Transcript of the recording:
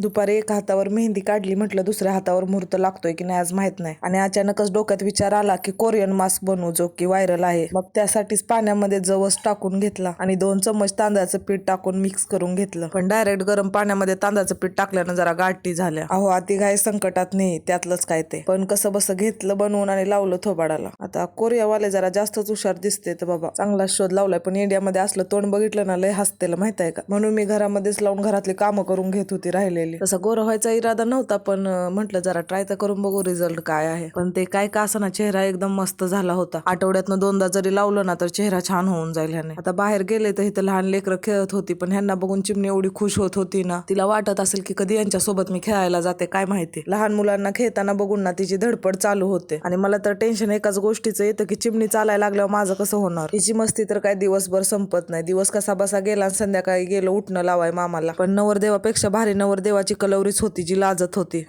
दुपारी एका हातावर मेहंदी काढली म्हटलं दुसऱ्या हातावर मुहूर्त लागतोय की नाही आज माहीत नाही. आणि अचानकच डोक्यात विचार आला की कोरियन मास्क बनवू जो की व्हायरल आहे. मग त्यासाठीच पाण्यामध्ये जवस टाकून घेतला आणि दोन चम्मच तांदळाचं पीठ टाकून मिक्स करून घेतलं. पण डायरेक्ट गरम पाण्यामध्ये तांदळाचं पीठ टाकल्यानं जरा गाठी झाल्या. अहो अति काय संकटात नाही त्यातलंच काय ते. पण कसं बसं घेतलं बनवून आणि लावलं थोबाडाला. आता कोरियावाले जरा जास्तच हुशार दिसते तर बाबा. चांगला शोध लावलाय पण इंडियामध्ये असलं तोंड बघितलं ना लय हसतेला माहीत आहे का? म्हणून मी घरामध्येच लावून घरातली कामं करून घेत होती राहिलेली. तसा गोरा व्हायचा इरादा नव्हता पण म्हटलं जरा ट्राय तर करून बघू रिझल्ट काय आहे. पण ते काय का ना चेहरा एकदम मस्त झाला होता. आठवड्यातनं दोनदा जरी लावलं ना तर चेहरा छान होऊन जाईल ह्याने. आता बाहेर गेले तर इथं लहान लेकरं खेळत होती पण ह्यांना बघून चिमणी एवढी खुश होत होती ना. तिला वाटत असेल की कधी यांच्या सोबत मी खेळायला जाते काय माहिती. लहान मुलांना खेळताना बघून ना तिची धडपड चालू होते. आणि मला तर टेन्शन एकाच गोष्टीचं येतं की चिमणी चालायला लागल्यावर माझं कसं होणार? तिची मस्ती तर काय दिवसभर संपत नाही. दिवस कसा बसा गेला आणि संध्याकाळी गेलो उठणं लावाय मामाला. पण नवरदेवापेक्षा भारी नवरदेवा महत्त्वाची कलवरीच होती जी लाजत होती.